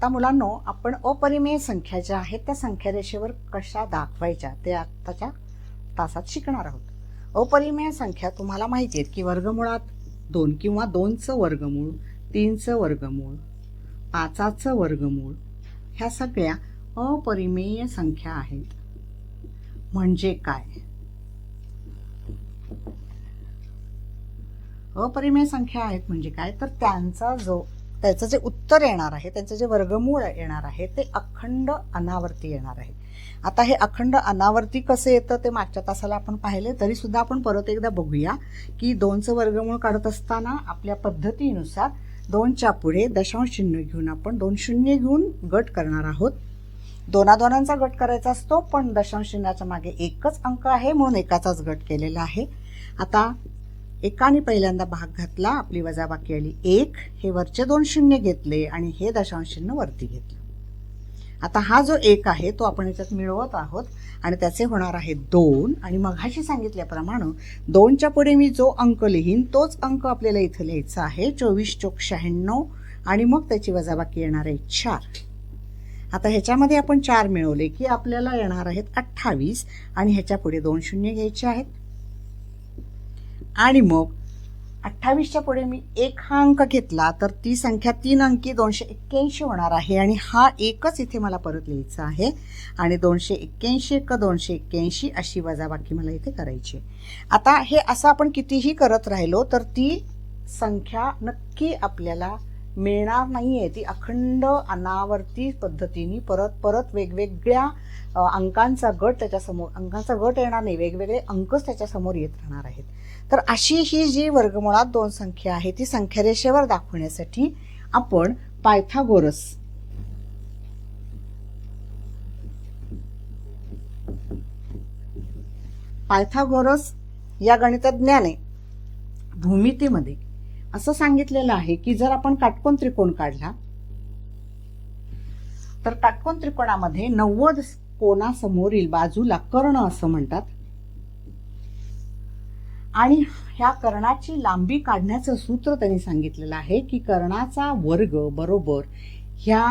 आता मुलांनो आपण अपरिमेय संख्या ज्या आहेत त्या संख्या रेषेवर कशा दाखवायच्या ते आत्ताच्या तासात शिकणार आहोत. अपरिमेय संख्या तुम्हाला माहिती आहेत की वर्गमुळात दोन किंवा दोनचं वर्गमूळ तीनचं वर्गमूळ पाचाचं वर्गमूळ ह्या सगळ्या अपरिमेय संख्या आहेत. म्हणजे काय? अपरिमेय संख्या आहेत म्हणजे काय? तर त्यांचा जो त्याचं जे उत्तर येणार आहे त्यांचं जे वर्गमूळ येणार आहे ते अखंड अनावर्ती येणार आहे. आता हे अखंड अनावर्ती कसं येतं ते मागच्या तासाला आपण पाहिले तरीसुद्धा आपण परत एकदा बघूया की दोनचं वर्गमूळ काढत असताना आपल्या पद्धतीनुसार दोनच्या पुढे दशांश चिन्ह घेऊन आपण दोन शून्य घेऊन गट करणार आहोत. दोना दोनांचा गट करायचा असतो पण दशांश चिन्हाच्या मागे एकच अंक आहे म्हणून एकाचाच गट केलेला आहे. आता एकाने पहिल्यांदा भाग घातला आपली वजाबाकी आली एक हे वरचे दोन शून्य घेतले आणि हे दशांश चिन्ह वरती घेतलं. आता हा जो एक आहे तो आपण याच्यात मिळवत आहोत आणि त्याचे होणार आहे दोन. आणि मघाशी सांगितल्याप्रमाणे दोनच्या पुढे मी जो अंक लिहीन तोच अंक आपल्याला इथं लिहायचा आहे चोवीस चोक शहाण्णव आणि मग त्याची वजाबाकी येणार आहे चार. आता ह्याच्यामध्ये आपण चार मिळवले की आपल्याला येणार आहेत अठ्ठावीस आणि ह्याच्या पुढे दोन शून्य घ्यायचे आहेत. आणि मग अठ्ठावीसच्या पुढे मी एक हा अंक घेतला तर ती संख्या तीन अंकी दोनशे एक्क्याऐंशी होणार आहे. आणि हा एकच इथे मला परत लिहायचा आहे. आणि दोनशे एक्क्याऐंशी एक दोनशे एक्क्याऐंशी अशी वजाबाकी मला इथे करायची आहे. आता हे असं आपण कितीही करत राहिलो तर ती संख्या नक्की आपल्याला मिळणार नाही आहे ती अखंड अनावर्ती पद्धतीने परत परत वेगवेगळ्या अंकांचा गट त्याच्यासमोर अंकांचा गट येणार नाही. वेगवेगळे अंकच त्याच्यासमोर येत राहणार आहेत. तर अशी ही जी वर्गमुळात दोन संख्या आहे ती संख्या रेषेवर दाखवण्यासाठी आपण पायथागोरस पायथागोरस या गणितज्ञाने भूमितीमध्ये असं सांगितलेलं आहे की जर आपण काटकोन त्रिकोण काढला तर काटकोन त्रिकोणामध्ये नव्वद कोणासमोरील बाजूला कर्ण असं म्हणतात. आणि ह्या कर्णाची लांबी काढण्याचं सूत्र त्यांनी सांगितलेलं आहे की कर्णाचा वर्ग बरोबर ह्या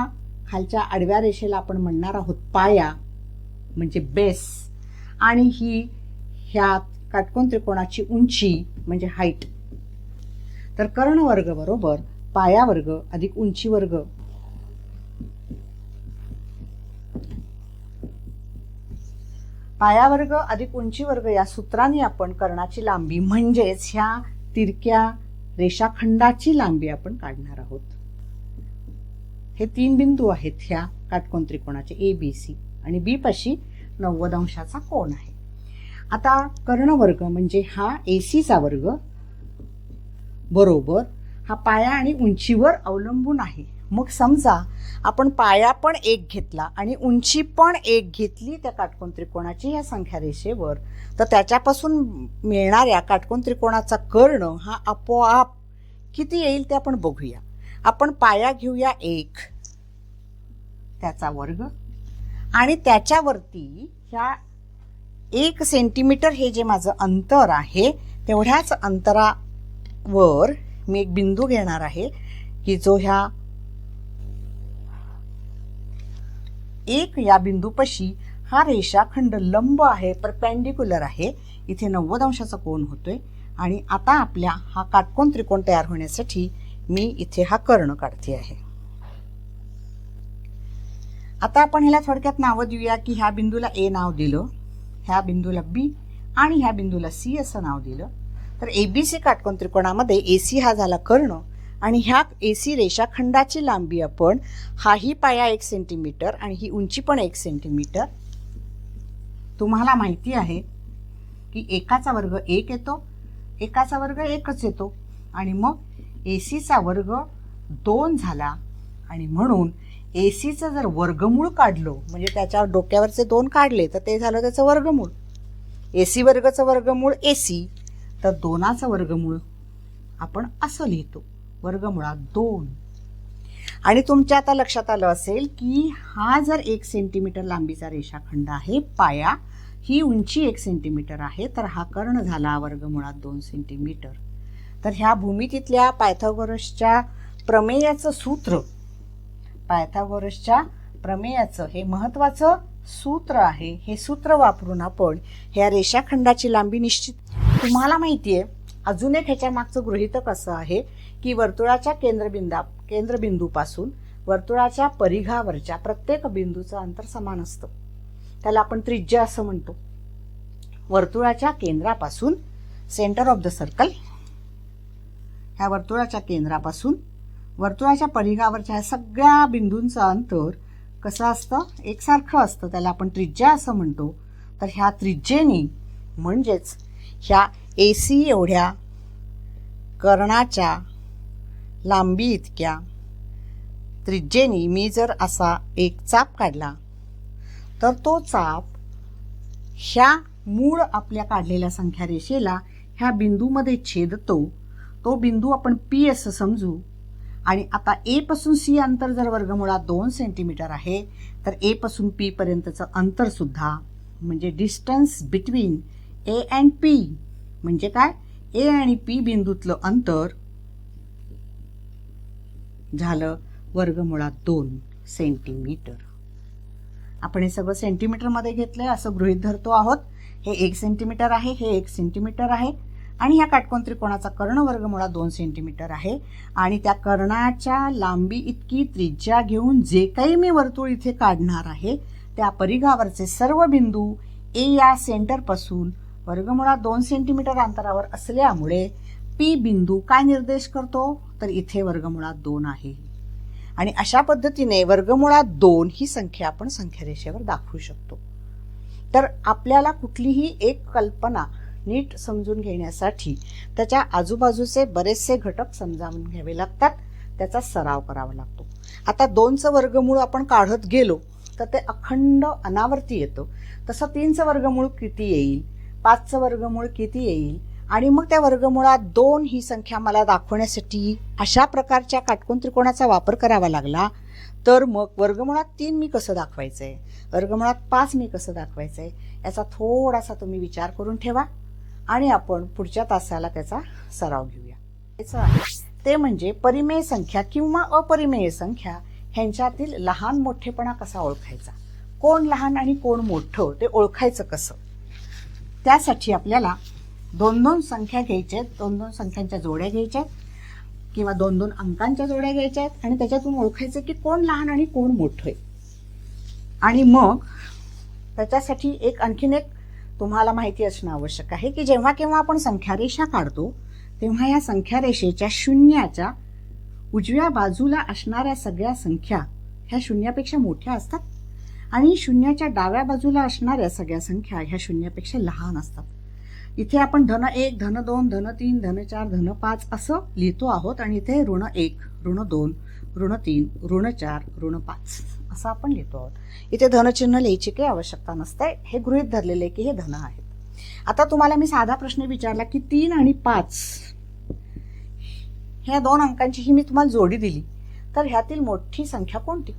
खालच्या आडव्या रेषेला आपण म्हणणार आहोत पाया म्हणजे बेस आणि ही ह्या काटकोन त्रिकोणाची उंची म्हणजे हाईट तर कर्ण वर्ग बरोबर पाया वर्ग अधिक उंची वर्ग पाया वर्ग अधिक उंची वर्ग या सूत्राने आपण कर्णाची लांबी म्हणजेच ह्या तिरक्या रेषाखंडाची लांबी आपण काढणार आहोत. हे तीन बिंदू आहेत ह्या काटकोन त्रिकोणाचे ए बी सी आणि बी पाशी नव्वद अंशाचा कोण आहे. आता कर्णवर्ग म्हणजे हा एसीचा वर्ग बरोबर हा पाया आणि उंचीवर अवलंबून आहे. मग समजा आपण पाया पण एक घेतला आणि उंची पण एक घेतली त्या काटकोन त्रिकोणाची या संख्या रेषेवर तर त्याच्यापासून मिळणाऱ्या काटकोन त्रिकोणाचा कर्ण हा आपोआप किती येईल ते आपण बघूया. आपण पाया घेऊया एक त्याचा वर्ग आणि त्याच्यावरती ह्या एक सेंटीमीटर हे जे माझं अंतर आहे तेवढ्याच अंतरावर मी एक बिंदू घेणार आहे की जो ह्या एक या बिंदूपाशी हा रेषाखंड लंब आहे परपेंडिक्युलर आहे. इथे नव्वद अंशाचा कोण होतोय. आणि आता आपल्या हा काटकोन त्रिकोण तयार होण्यासाठी मी इथे हा कर्ण काढते आहे. आता आपण ह्याला थोडक्यात नावं देऊया की ह्या बिंदूला ए नाव दिलं ह्या बिंदूला बी आणि ह्या बिंदूला सी असं नाव दिलं. तर एबीसी काटकोन त्रिकोणामध्ये एसी हा झाला कर्ण आणि ह्या ए सी रेषाखंडाची लांबी आपण हाही पाया एक सेंटीमीटर आणि ही उंची पण एक सेंटीमीटर तुम्हाला माहिती आहे की एकाचा वर्ग एक येतो एकाचा वर्ग एकच येतो. आणि मग ए सीचा वर्ग दोन झाला आणि म्हणून ए सीचं जर वर्गमूळ काढलो म्हणजे त्याच्या डोक्यावरचे दोन काढले तर ते झालं त्याचं वर्गमूळ. ए सी वर्गचं वर्गमूळ ए सी तर दोनाचं वर्गमूळ आपण असं लिहितो. वर्गमुळात दोन. आणि तुमच्या आता लक्षात आलं असेल की हा जर एक सेंटीमीटर लांबीचा रेषाखंड आहे पाया ही उंची एक सेंटीमीटर आहे तर हा कर्ण झाला वर्गमुळात दोन सेंटीमीटर तर ह्या भूमितीतल्या पायथागोरसच्या प्रमेयाचं सूत्र पायथागोरसच्या प्रमेयाचं हे महत्वाचं सूत्र आहे. हे सूत्र वापरून आपण ह्या रेषाखंडाची लांबी निश्चित तुम्हाला माहिती आहे अजून एक ह्याच्या मागचं गृहितक असं आहे की वर्तुळाच्या केंद्रबिंदा केंद्रबिंदूपासून वर्तुळाच्या परिघावरच्या प्रत्येक बिंदूचं अंतर समान असतं. त्याला आपण त्रिज्या असं म्हणतो. वर्तुळाच्या केंद्रापासून सेंटर ऑफ द सर्कल ह्या वर्तुळाच्या केंद्रापासून वर्तुळाच्या परिघावरच्या ह्या सगळ्या बिंदूंचं अंतर कसं असतं? एकसारखं असतं. त्याला आपण त्रिज्या असं म्हणतो. तर ह्या त्रिज्येने म्हणजेच ह्या ए सी एवढ्या कर्णाच्या लांबी इतक्या. त्रिज्येने मी जर असा एक चाप काढला तर तो चाप ह्या मूळ आपल्या काढलेल्या संख्या रेषेला ह्या बिंदूमध्ये छेदतो. तो बिंदू आपण पी असं समजू. आणि आता एपासून सी अंतर जर वर्गमुळात दोन सेंटीमीटर आहे तर एपासून पीपर्यंतचं अंतरसुद्धा म्हणजे distance between A and P म्हणजे काय? ए आणि पी बिंदूतलं अंतर झालं वर्गमुळात दोन सेंटीमीटर. आपण हे सगळं सेंटीमीटरमध्ये घेतलंय असं गृहीत धरतो आहोत. हे एक सेंटीमीटर आहे हे एक सेंटीमीटर आहे. आणि ह्या काटकोन त्रिकोणाचा कर्ण वर्गमुळात दोन सेंटीमीटर आहे. आणि त्या कर्णाच्या लांबी इतकी त्रिज्या घेऊन जे काही मी वर्तुळ इथे काढणार आहे त्या परिघावरचे सर्व बिंदू ए या सेंटरपासून वर्गमुळात दोन सेंटीमीटर अंतरावर असल्यामुळे पी बिंदू काय निर्देश करतो? तर इथे वर्गमुळात दोन आहे. आणि अशा पद्धतीने वर्गमुळात दोन ही संख्या आपण संख्यारेषेवर दाखवू शकतो. तर आपल्याला कुठलीही एक कल्पना नीट समजून घेण्यासाठी त्याच्या आजूबाजूचे बरेचसे घटक समजावून घ्यावे लागतात. त्याचा सराव करावा लागतो. आता दोनचं वर्गमूळ आपण काढत गेलो तर ते अखंड अनावर्ती येतं. तसं तीनचं वर्गमूळ किती येईल? पाचचं वर्गमूळ किती येईल? आणि मग त्या वर्गमुळात दोन ही संख्या मला दाखवण्यासाठी अशा प्रकारच्या काटकोन त्रिकोणाचा वापर करावा लागला. तर मग वर्गमुळात तीन मी कसं दाखवायचं आहे वर्गमुळात पाच मी कसं दाखवायचं आहे याचा थोडासा तुम्ही विचार करून ठेवा. आणि आपण पुढच्या तासाला त्याचा सराव घेऊया. याचं आहे. ते म्हणजे परिमेय संख्या किंवा अपरिमेय संख्या ह्यांच्यातील लहान मोठेपणा कसा ओळखायचा? कोण लहान आणि कोण मोठं? ते ओळखायचं कसं? त्यासाठी आपल्याला दोन दोन संख्या घ्यायच्या आहेत दोन दोन संख्यांच्या जोड्या घ्यायच्या आहेत किंवा दोन दोन अंकांच्या जोड्या घ्यायच्या आहेत आणि त्याच्यातून ओळखायचं की कोण लहान आणि कोण मोठं आहे. आणि मग त्याच्यासाठी एक आणखीन एक तुम्हाला माहिती असणं आवश्यक आहे की जेव्हा केव्हा आपण संख्यारेषा काढतो तेव्हा या संख्यारेषेच्या शून्याच्या उजव्या बाजूला असणाऱ्या सगळ्या संख्या ह्या शून्यापेक्षा मोठ्या असतात. आणि शून्याच्या डाव्या बाजूला असणाऱ्या सगळ्या संख्या ह्या शून्यापेक्षा लहान असतात. इथे आपण धन एक धन दोन धन तीन धन चार धन पाच असं लिहितो आहोत आणि इथे ऋण एक ऋण दोन ऋण तीन ऋण चार ऋण पाच असं आपण लिहितो आहोत. इथे धनचिन्ह लिहायची काही आवश्यकता नसते. हे गृहित धरलेले की हे धन आहेत. आता तुम्हाला मी साधा प्रश्न विचारला की तीन आणि पाच ह्या दोन अंकांची ही मी तुम्हाला जोडी दिली. तर ह्यातील मोठी संख्या कोणती?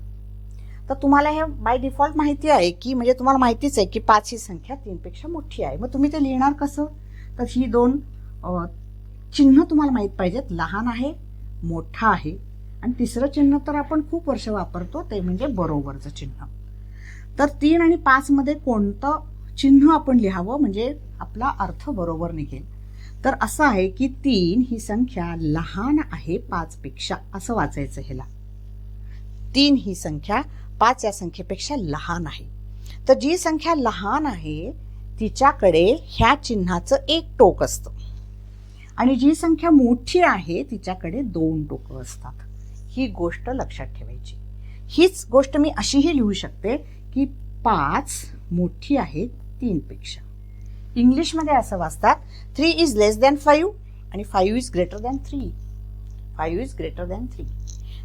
तर तुम्हाला हे बाय डिफॉल्ट माहिती आहे की म्हणजे तुम्हाला माहितीच आहे की पाच ही संख्या तीनपेक्षा मोठी आहे. मग तुम्ही ते लिहिणार कसं? तर ही दोन चिन्ह तुम्हाला माहीत पाहिजेत. लहान आहे मोठा आहे. आणि तिसरं चिन्ह तर आपण खूप वर्ष वापरतो ते म्हणजे बरोबरचं चिन्ह. तर तीन आणि पाचमध्ये कोणतं चिन्ह आपण लिहावं? म्हणजे आपला अर्थ बरोबर निघेल. तर असं आहे की तीन ही संख्या लहान आहे पाचपेक्षा असं वाचायचं ह्याला. तीन ही संख्या पाच या संख्येपेक्षा लहान आहे. तर जी संख्या लहान आहे तिच्याकडे ह्या चिन्हाचं एक टोक असतं. आणि जी संख्या मोठी आहे तिच्याकडे दोन टोकं असतात. ही गोष्ट लक्षात ठेवायची. हीच गोष्ट मी अशीही लिहू शकते की पाच मोठी आहे तीनपेक्षा. इंग्लिशमध्ये असं वाचतात three is less than five आणि five is greater than three five is greater than three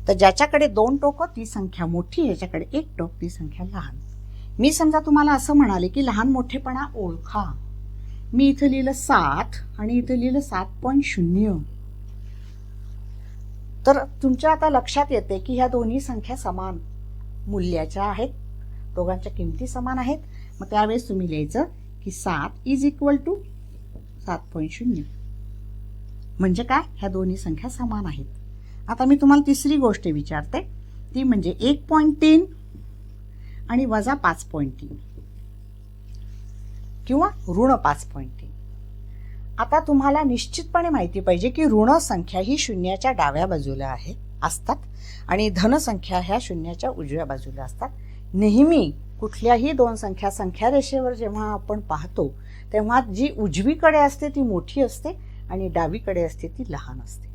तर ज्याच्याकडे दोन टोकं ती संख्या मोठी याच्याकडे एक टोक ती संख्या लहान. मी समजा तुम्हाला असं म्हणाले की लहान मोठेपणा ओळखा. मी इथं लिहिलं सात आणि इथं लिहिलं सात पॉईंट शून्य. तर तुमच्या आता लक्षात येते की ह्या दोन्ही संख्या समान मूल्याच्या आहेत. दोघांच्या किमती समान आहेत. मग त्यावेळेस तुम्ही लिहायचं की सात इज इक्वल टू सात पॉईंट शून्य. म्हणजे काय? ह्या दोन्ही संख्या समान आहेत. आता मी तुम्हाला तिसरी गोष्ट विचारते. ती म्हणजे एक पॉईंट तीन आणि वजा पाच पॉईंट तीन. किंवा ऋण पाच पॉईंट तीन. आता तुम्हाला निश्चितपणे माहिती पाहिजे की ऋण संख्या ही शून्याच्या डाव्या बाजूला आहे असतात. आणि धनसंख्या ह्या शून्याच्या उजव्या बाजूला असतात. नेहमी कुठल्याही दोन संख्या संख्या रेषेवर जेव्हा आपण पाहतो तेव्हा जी उजवीकडे असते ती मोठी असते आणि डावीकडे असते ती लहान असते.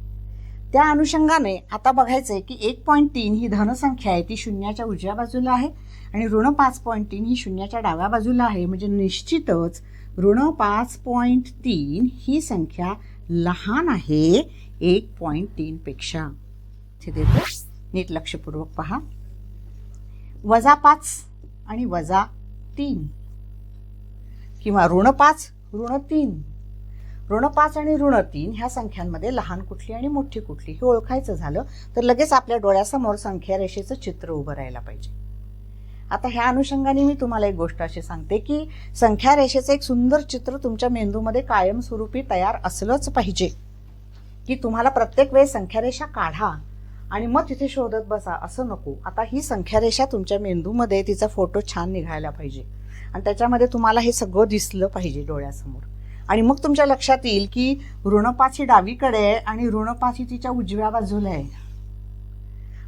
त्या अनुषंगाने आता बघायचं आहे की एक पॉईंट तीन ही धनसंख्या आहे ती शून्याच्या उजव्या बाजूला आहे आणि ऋण पाच पॉईंट तीन ही शून्याच्या डाव्या बाजूला आहे. म्हणजे निश्चितच ऋण पाच पॉईंट तीन ही संख्या लहान आहे एक पॉईंट तीनपेक्षा इथे देतो. नीट लक्षपूर्वक पहा. वजा पाच आणि वजा तीन. किंवा ऋण पाच ऋण तीन. ऋण पाच आणि ऋण तीन ह्या संख्यांमध्ये लहान कुठली आणि मोठी कुठली हे ओळखायचं झालं तर लगेच आपल्या डोळ्यासमोर संख्या रेषेचं चित्र उभं राहायला पाहिजे. आता ह्या अनुषंगाने मी तुम्हाला एक गोष्ट अशी सांगते की संख्या रेषेचं एक सुंदर चित्र तुमच्या मेंदूमध्ये कायमस्वरूपी तयार असलंच पाहिजे. की तुम्हाला प्रत्येक वेळेस संख्या रेषा काढा आणि मग तिथे शोधत बसा असं नको. आता ही संख्या रेषा तुमच्या मेंदूमध्ये तिचा फोटो छान निघायला पाहिजे. आणि त्याच्यामध्ये तुम्हाला हे सगळं दिसलं पाहिजे डोळ्यासमोर. आणि मग तुमच्या लक्षात येईल की ऋणपाच ही डावीकडे आहे आणि ऋणपाच ही तिच्या उजव्या बाजूला आहे.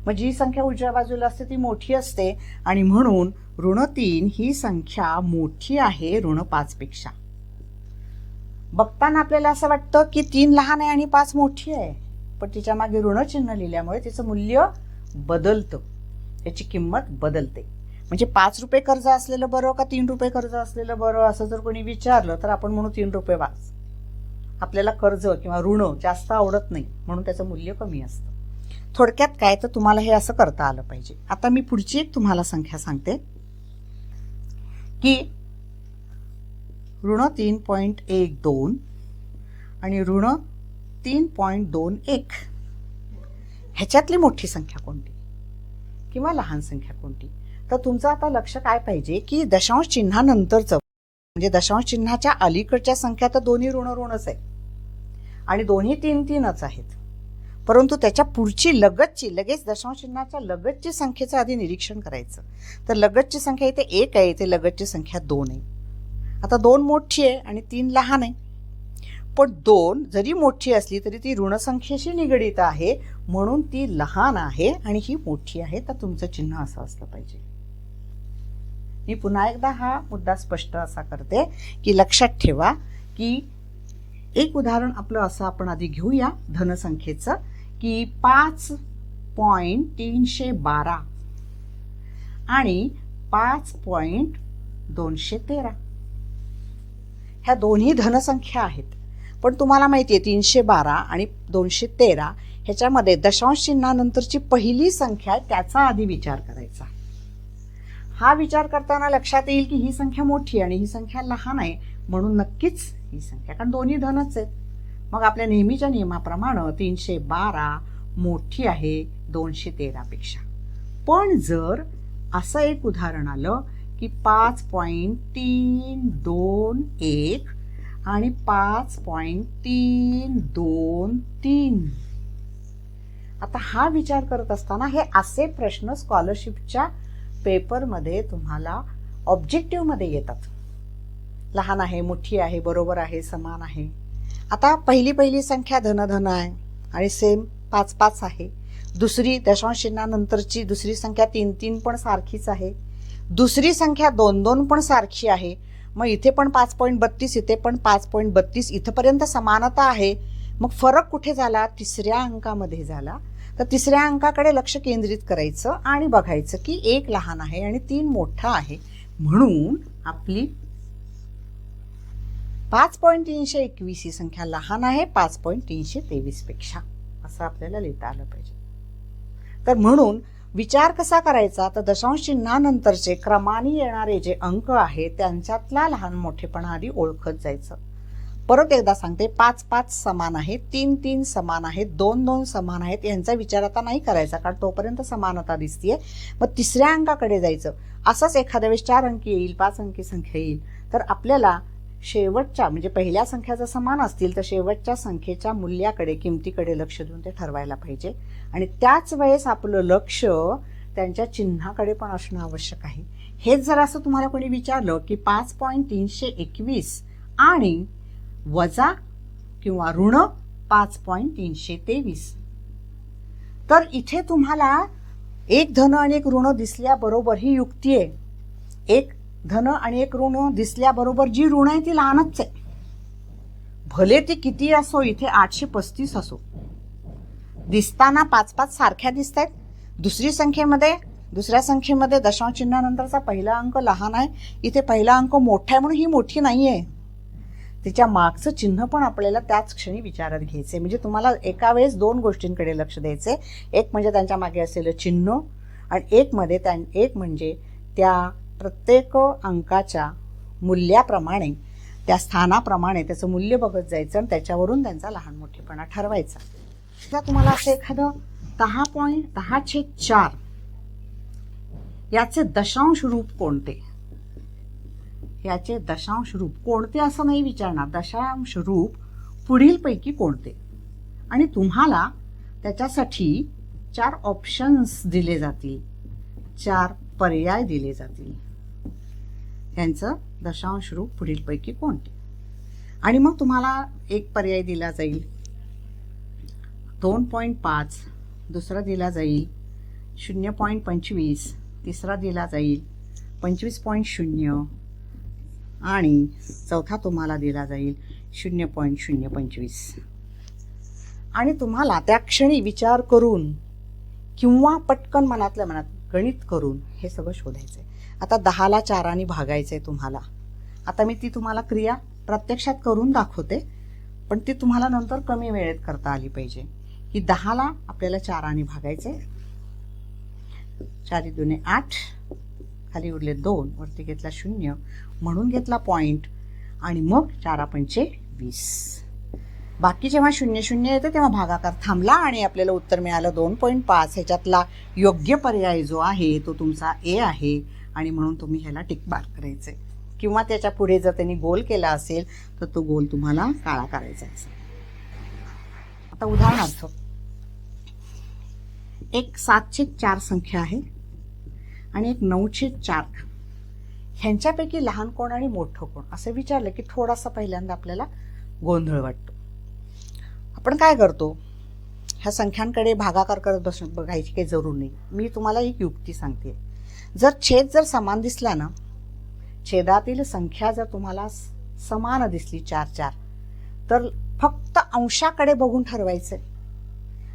मग जी संख्या उजव्या बाजूला असते ती मोठी असते आणि म्हणून ऋण तीन ही संख्या मोठी आहे ऋण पाचपेक्षा बघताना आपल्याला असं वाटतं की तीन लहान आहे आणि पाच मोठी आहे. पण तिच्यामागे ऋणचिन्ह लिहिल्यामुळे तिचं मूल्य बदलतं. त्याची किंमत बदलते. म्हणजे पाच रुपये कर्ज असलेलं बरं का तीन रुपये कर्ज असलेलं बरं? असं जर कोणी विचारलं तर आपण म्हणू तीन रुपये वाच. आपल्याला कर्ज किंवा ऋण जास्त आवडत नाही म्हणून त्याचं मूल्य कमी असतं. थोडक्यात काय तर तुम्हाला हे असं करता आलं पाहिजे. आता मी पुढची एक तुम्हाला संख्या सांगते. की ऋण तीन पॉईंट एक दोन आणि ऋण तीन पॉईंट दोन एक. ह्याच्यातली मोठी संख्या कोणती? किंवा लहान संख्या कोणती? तर तुमचं आता लक्ष काय पाहिजे? की दशांश चिन्हानंतरचं म्हणजे दशांश चिन्हाच्या अलीकडच्या संख्या तर दोन्ही ऋण ऋणच आहे आणि दोन्ही तीन तीनच आहेत. परंतु त्याच्या पुढची लगतची लगेच दशांश चिन्हाच्या लगतची संख्येचं आधी निरीक्षण करायचं. तर लगतची संख्या इथे एक आहे इथे लगतची संख्या दोन आहे. आता दोन मोठी आहे आणि तीन लहान आहे. पण दोन जरी मोठी असली तरी ती ऋणसंख्येशी निगडीत आहे म्हणून ती लहान आहे आणि ही मोठी आहे तर तुमचं चिन्ह असं असलं पाहिजे. मी पुन्हा एकदा हा मुद्दा स्पष्ट असा करते की लक्षात ठेवा की एक उदाहरण आपलं असं आपण आधी घेऊया धनसंख्येचं की पाच पॉईंट तीनशे बारा आणि पाच पॉईंट दोनशे तेरा. ह्या दोन्ही धनसंख्या आहेत. पण तुम्हाला माहिती आहे तीनशे बारा आणि दोनशे तेरा ह्याच्यामध्ये दशांश चिन्हानंतरची पहिली संख्या आहे त्याचा आधी विचार करायचा. हा विचार करताना लक्षात येईल की ही संख्या मोठी आहे आणि ही संख्या लहान आहे. म्हणून नक्कीच ही संख्या कारण दोन्ही धनच आहेत. मग आपल्या नेहमीच्या नियमाप्रमाणे तीनशे बारा मोठी आहे दोनशे तेरापेक्षा पण जर असं एक उदाहरण आलं की पाच पॉईंट तीन दोन एक आणि पाच पॉईंट तीन दोन तीन. आता हा विचार करत असताना हे असे प्रश्न स्कॉलरशिपच्या पेपरमध्ये तुम्हाला ऑब्जेक्टिव्हमध्ये येतात. लहान आहे मोठी आहे बरोबर आहे समान आहे. आता पहिली पहिली संख्या धनधन आहे आणि सेम पाच पाच आहे. दुसरी दशांश चिन्हानंतरची दुसरी संख्या तीन तीन पण सारखीच आहे. दुसरी संख्या दोन दोन पण सारखी आहे. मग इथे पण पाच पॉईंट बत्तीस इथे पण पाच पॉईंट बत्तीस इथंपर्यंत समानता आहे. मग फरक कुठे झाला? तिसऱ्या अंकामध्ये झाला. तर तिसऱ्या अंकाकडे लक्ष केंद्रित करायचं आणि बघायचं की एक लहान आहे आणि तीन मोठा आहे. म्हणून आपली पाच पॉईंट तीनशे एकवीस ही संख्या लहान आहे पाच पॉईंट तीनशे तेवीसपेक्षा. असं आपल्याला लिहिता आलं पाहिजे. तर म्हणून विचार कसा करायचा? तर दशांश चिन्हानंतरचे क्रमाने येणारे जे अंक आहेत त्यांच्यातला लहान मोठेपणा आधी ओळखत जायचं. परत एकदा सांगते पाच पाच समान आहेत तीन तीन समान आहेत दोन दोन समान आहेत यांचा विचार आता नाही करायचा कारण तोपर्यंत समानता दिसतीये. मग तिसऱ्या अंकाकडे जायचं. असंच एखाद्या वेळेस चार अंकी येईल पाच अंकी संख्या येईल. तर आपल्याला शेवटच्या म्हणजे पहिल्या संख्या जर समान असतील तर शेवटच्या संख्येच्या मूल्याकडे किमतीकडे लक्ष देऊन ते ठरवायला पाहिजे. आणि त्याच वेळेस आपलं लक्ष त्यांच्या चिन्हाकडे पण असणं आवश्यक आहे. हेच जर असं तुम्हाला कोणी विचारलं की पाच पॉईंट तीनशे एकवीस आणि वजा किंवा ऋण पाच पॉईंट तीनशे तेवीस. तर इथे तुम्हाला एक धन आणि एक ऋण दिसल्याबरोबर ही युक्ती आहे. एक धन आणि एक ऋण दिसल्याबरोबर जी ऋण आहे ती लहानच आहे. भले ती किती असो इथे आठशे पस्तीस असो. दिसताना पाच पाच सारख्या दिसत आहेत दुसरी संख्येमध्ये दुसऱ्या संख्येमध्ये दशांश चिन्हानंतरचा पहिला अंक लहान आहे. इथे पहिला अंक मोठा आहे म्हणून ही मोठी नाही आहे तिच्या मागचं चिन्ह पण आपल्याला त्याच क्षणी विचारात घ्यायचे म्हणजे तुम्हाला एका वेळेस दोन गोष्टींकडे लक्ष द्यायचे एक म्हणजे त्यांच्या मागे असलेलं चिन्ह आणि एक मध्ये त्या एक म्हणजे त्या प्रत्येक अंकाच्या मूल्याप्रमाणे त्या स्थानाप्रमाणे त्याचं मूल्य बघत जायचं आणि त्याच्यावरून त्यांचा लहान मोठेपणा ठरवायचा. आता तुम्हाला असं एखादं दहा पॉईंट दहा छेद चार याचे दशांश रूप कोणते? याचे दशांश रूप कोणते असं नाही विचारणार. दशांश रूप पुढीलपैकी कोणते? आणि तुम्हाला त्याच्यासाठी चार ऑप्शन्स दिले जातील. चार पर्याय दिले जातील. त्यांचं दशांश रूप पुढीलपैकी कोणते? आणि मग तुम्हाला एक पर्याय दिला जाईल. दोन पॉईंट पाच दुसरा दिला जाईल. शून्य पॉईंट पंचवीस तिसरा दिला जाईल. पंचवीस पॉईंट शून्य आणि चौथा तुम्हाला दिला जाईल शून्य पॉईंट शून्य पंचवीस. आणि तुम्हाला त्या क्षणी विचार करून किंवा पटकन मनातल्या मनात गणित करून हे सगळं शोधायचं आहे आता दहाला चाराने भागायचं आहे तुम्हाला. आता मी ती तुम्हाला क्रिया प्रत्यक्षात करून दाखवते पण ती तुम्हाला नंतर कमी वेळेत करता आली पाहिजे. की दहाला आपल्याला चाराने भागायचे चारी दुने आठ खाली उरले दोन वरती घेतला शून्य म्हणून घेतला पॉईंट आणि मग चारा पंचे वीस. बाकी जेव्हा शून्य शून्य येतं तेव्हा भागाकार थांबला आणि आपल्याला उत्तर मिळालं दोन पॉईंट पाच. ह्याच्यातला योग्य पर्याय जो आहे तो तुमचा ए आहे. आणि म्हणून तुम्ही ह्याला टिक मार्क करायचे किंवा त्याच्या पुढे जर त्यांनी गोल केला असेल तर तो गोल तुम्हाला काळा करायचा असेल आता उदाहरणार्थ एक सातशे चार संख्या आहे आणि एक नऊशे चार. ह्यांच्यापैकी लहान कोण आणि मोठं कोण? असं विचारलं की थोडासा पहिल्यांदा आपल्याला गोंधळ वाटतो. आपण काय करतो? ह्या संख्यांकडे भागाकार करत बस बघायची काही जरूर नाही. मी तुम्हाला एक युक्ती सांगते. जर छेद जर समान दिसला ना छेदातील संख्या जर तुम्हाला समान दिसली चार चार तर फक्त अंशाकडे बघून ठरवायचं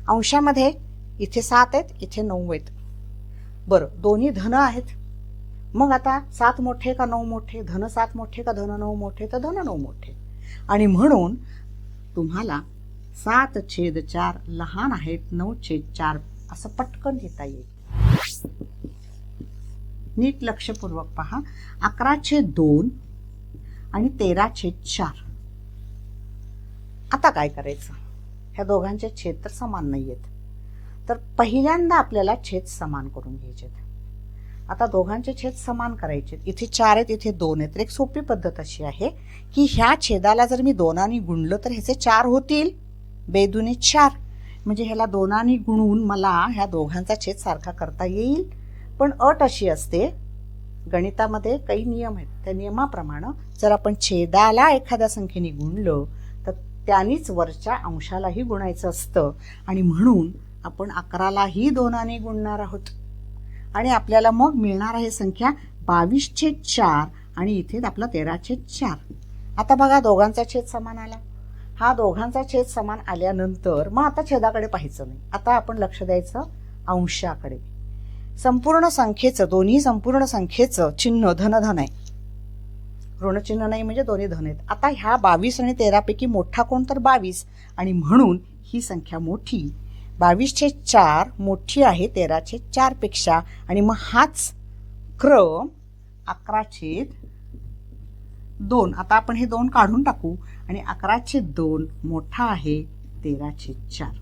अंशामध्ये इथे सात आहेत इथे नऊ आहेत. बरं दोन्ही धन आहेत. मग आता सात मोठे का नऊ मोठे? धन सात मोठे का धन नऊ मोठे? तर धन नऊ मोठे. आणि म्हणून तुम्हाला सात छेद चार लहान आहेत नऊ छेद चार असं पटकन घेता येईल. नीट लक्षपूर्वक पहा. अकरा छेद दोन आणि तेरा छेद चार. आता काय करायचं? ह्या दोघांचे छेद तर समान नाही आहेत तर पहिल्यांदा आपल्याला छेद समान करून घ्यायचे आता दोघांचे छेद समान करायचे इथे चार आहेत इथे दोन आहेत. तर एक सोपी पद्धत अशी आहे की ह्या छेदाला जर मी दोनाने गुणलं तर ह्याचे चार होतील. बेदुने चार. म्हणजे ह्याला दोनाने गुणून मला ह्या दोघांचा छेद सारखा करता येईल. पण अट अशी असते गणितामध्ये काही नियम आहेत. त्या नियमाप्रमाणे जर आपण छेदाला एखाद्या संख्येने गुणलं तर त्यानीच वरच्या अंशालाही गुणायचं असतं. आणि म्हणून आपण अकरालाही दोनाने गुणणार आहोत. आणि आपल्याला मग मिळणार आहे संख्या बावीस छेद चार आणि इथे आपला तेरा छेद चार. आता बघा दोघांचा छेद समान आला. हा दोघांचा छेद समान आल्यानंतर मग आता छेदाकडे पाहायचं नाही. आता आपण लक्ष द्यायचं अंशाकडे. संपूर्ण संख्येचं दोन्ही संपूर्ण संख्येचं चिन्ह धनधन आहे. ऋणचिन्ह नाही म्हणजे दोन्ही धन आहेत. आता ह्या बावीस आणि तेरापैकी मोठा कोण तर बावीस. आणि म्हणून ही संख्या मोठी बावीसशे चार मोठी आहे तेराशे चारपेक्षा आणि मग हाच क्रम अकराशे दोन. आता आपण हे दोन काढून टाकू. आणि अकराशे दोन मोठा आहे तेराशे चार.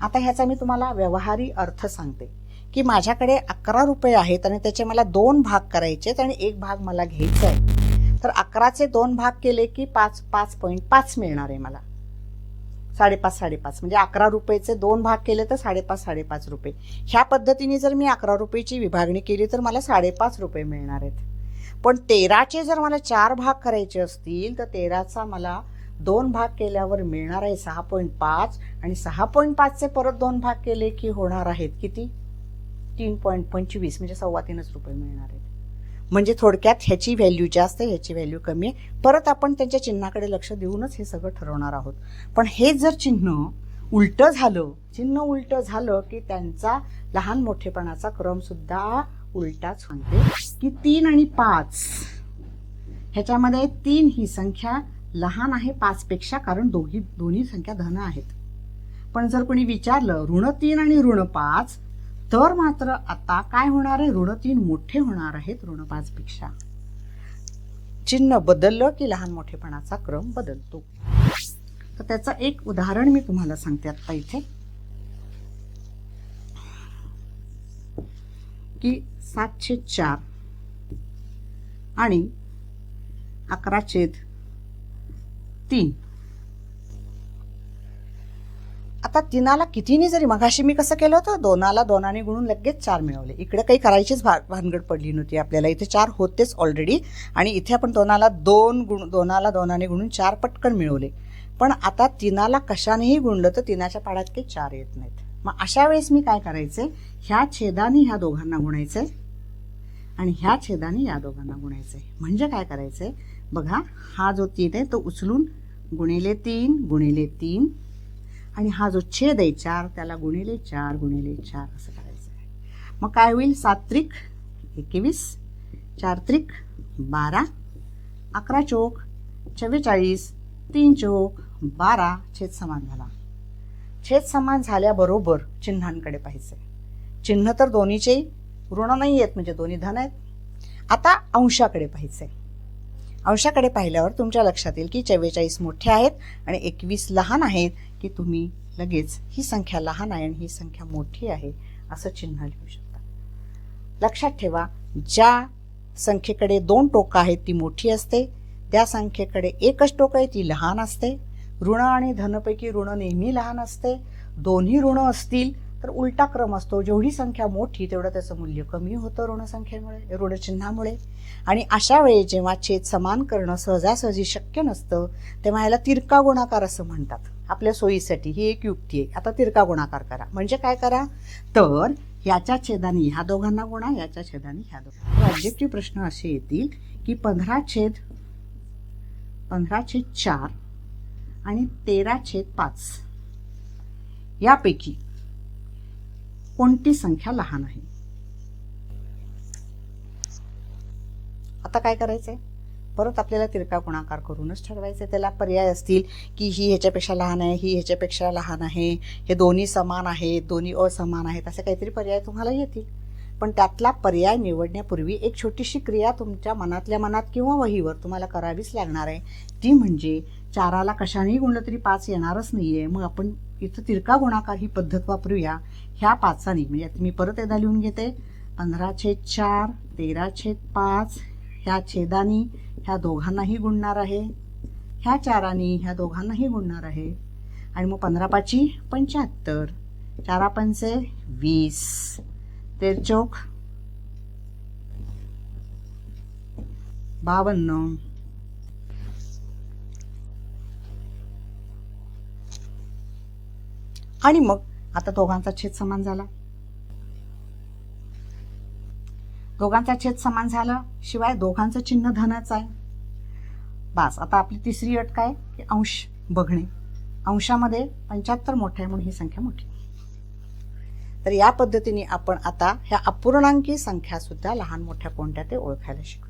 आता ह्याचा मी तुम्हाला व्यवहारी अर्थ सांगते. की माझ्याकडे अकरा रुपये आहेत आणि त्याचे मला दोन भाग करायचे आहेत आणि एक भाग मला घ्यायचा आहे. तर अकराचे दोन भाग केले की पाच पाच पॉईंट पाच मिळणार आहे मला. साडेपाच साडेपाच. म्हणजे अकरा रुपयेचे दोन भाग केले तर साडेपाच साडेपाच रुपये. ह्या पद्धतीने जर मी अकरा रुपयेची विभागणी केली तर मला साडेपाच रुपये मिळणार आहेत. पण तेराचे जर मला चार भाग करायचे असतील तर तेराचा मला दोन भाग केल्यावर मिळणार आहे सहा पॉईंट पाच आणि सहा पॉईंट पाचचे परत दोन भाग केले की होणार आहेत किती? तीन पॉईंट पंचवीस म्हणजे सव्वा तीनच रुपये मिळणार आहेत. म्हणजे थोडक्यात ह्याची व्हॅल्यू जास्त आहे ह्याची व्हॅल्यू कमी आहे. परत आपण त्यांच्या चिन्हाकडे लक्ष देऊनच हे सगळं ठरवणार आहोत. पण हे जर चिन्ह उलटं झालं चिन्ह उलटं झालं की त्यांचा लहान मोठेपणाचा क्रमसुद्धा उलटाच सांगते की तीन आणि पाच ह्याच्यामध्ये तीन ही संख्या लहान आहे पाचपेक्षा कारण दोघी दोन्ही संख्या धन आहेत. पण जर कोणी विचारलं ऋण तीन आणि ऋण पाच तर मात्र आता काय होणार आहे? ऋण तीन मोठे होणार आहेत ऋण पाच पेक्षा चिन्ह बदललं की लहान मोठेपणाचा क्रम बदलतो. तर त्याचं एक उदाहरण मी तुम्हाला सांगते आता इथे. की सातशे चार आणि अकरा छेद तीन आता तिनाला कितीनी जरी मगाशी मी कसं केलं होतं दोनाला दोनाने गुणून लगेच चार मिळवले. इकडे काही करायचीच भा भानगड पडली नव्हती आपल्याला. इथे चार होतेच ऑलरेडी आणि इथे आपण दोनाला दोन गुण दोनाला दोनाने गुणून चार पटकन मिळवले. पण आता तिनाला कशानेही गुणलं तर तिनाच्या पाडात काही चार येत नाहीत. मग अशा वेळेस मी काय करायचे? ह्या छेदाने ह्या दोघांना गुणायचे आणि ह्या छेदाने या दोघांना गुणायचे. म्हणजे काय करायचंय बघा हा जो तीन आहे तो उचलून गुणिले तीन गुणिले तीन आणि हा जो छेद आहे चार त्याला गुणिले चार गुणिले चार असं करायचं आहे. मग काय होईल? सात्रिक एकवीस चार त्रिक बारा अकरा चोक चव्वेचाळीस तीन चोक बारा छेद समान झाला. छेद समान झाल्याबरोबर चिन्हांकडे पाहिजे चिन्ह तर दोन्हीचे ऋण नाही आहेत म्हणजे दोन्ही धन आहेत. आता अंशाकडे पाहिजे अंशाकडे पाहिल्यावर तुमच्या लक्षात येईल की चव्वेचाळीस मोठे आहेत आणि एकवीस लहान आहेत की तुम्ही लगेच ही संख्या लहान आहे आणि ही संख्या मोठी आहे असं चिन्ह लिहू शकता. लक्षात ठेवा ज्या संख्येकडे दोन टोकं आहेत ती मोठी असते. त्या संख्येकडे एकच टोक आहे ती लहान असते. ऋण आणि धनपैकी ऋण नेहमी लहान असते. दोन्ही ऋण असतील तर उलटा क्रम असतो. जेवढी संख्या मोठी तेवढं त्याचं मूल्य कमी होतं ऋणसंख्येमुळे ऋणचिन्हामुळे. आणि अशा वेळी जेव्हा छेद समान करणं सहजासहजी शक्य नसतं तेव्हा ह्याला तिरका गुणाकार असं म्हणतात. आपल्या सोयीसाठी ही एक युक्ती आहे. आता तिरका गुणाकार करा. म्हणजे काय करा? तर याच्या छेदाने ह्या दोघांना गुणा याच्या छेदाने ह्या दोघांना ऑब्जेक्टिव्ह प्रश्न असे येतील की पंधरा छेद पंधरा छेद चार आणि तेरा छेद पाच. यापैकी कोणती संख्या लहान आहे? आता काय करायचंय? परत आपल्याला तिरका गुणाकार करूनच ठरवायचे त्याला पर्याय असतील की ही ह्याच्यापेक्षा लहान आहे ही ह्याच्यापेक्षा लहान आहे हे दोन्ही समान आहेत दोन्ही असमान आहेत असे काहीतरी पर्याय तुम्हाला येतील. पण त्यातला पर्याय निवडण्यापूर्वी एक छोटीशी क्रिया तुमच्या मनातल्या मनात किंवा वहीवर तुम्हाला करावीच लागणार आहे. ती म्हणजे चाराला कशानेही गुणलं तरी पाच येणारच नाही आहे मग आपण इथं तिरका गुणाकार ही पद्धत वापरूया. ह्या पाचानी म्हणजे मी परत एकदा लिहून घेते. पंधरा छेद चार तेरा छेद पाच ह्या छेदानी ह्या दोघांनाही गुणणार आहे. ह्या चारानी ह्या दोघांनाही गुणणार आहे. आणि मग पंधरा पाची पंच्याहत्तर. चारा पंचे वीस. तेर चौक. बावन्न. आणि मग आता दोघांचा छेद समान झाला. दोघांचा छेद समान झाला शिवाय दोघांचं चिन्ह धनच आहे. बास आता आपली तिसरी अट काय? की अंश बघणे. अंशामध्ये पंच्याहत्तर मोठे आहे म्हणून ही संख्या मोठी. तर या पद्धतीने आपण आता ह्या अपूर्णांकी संख्या सुद्धा लहान मोठ्या कोणत्या ते ओळखायला शिकू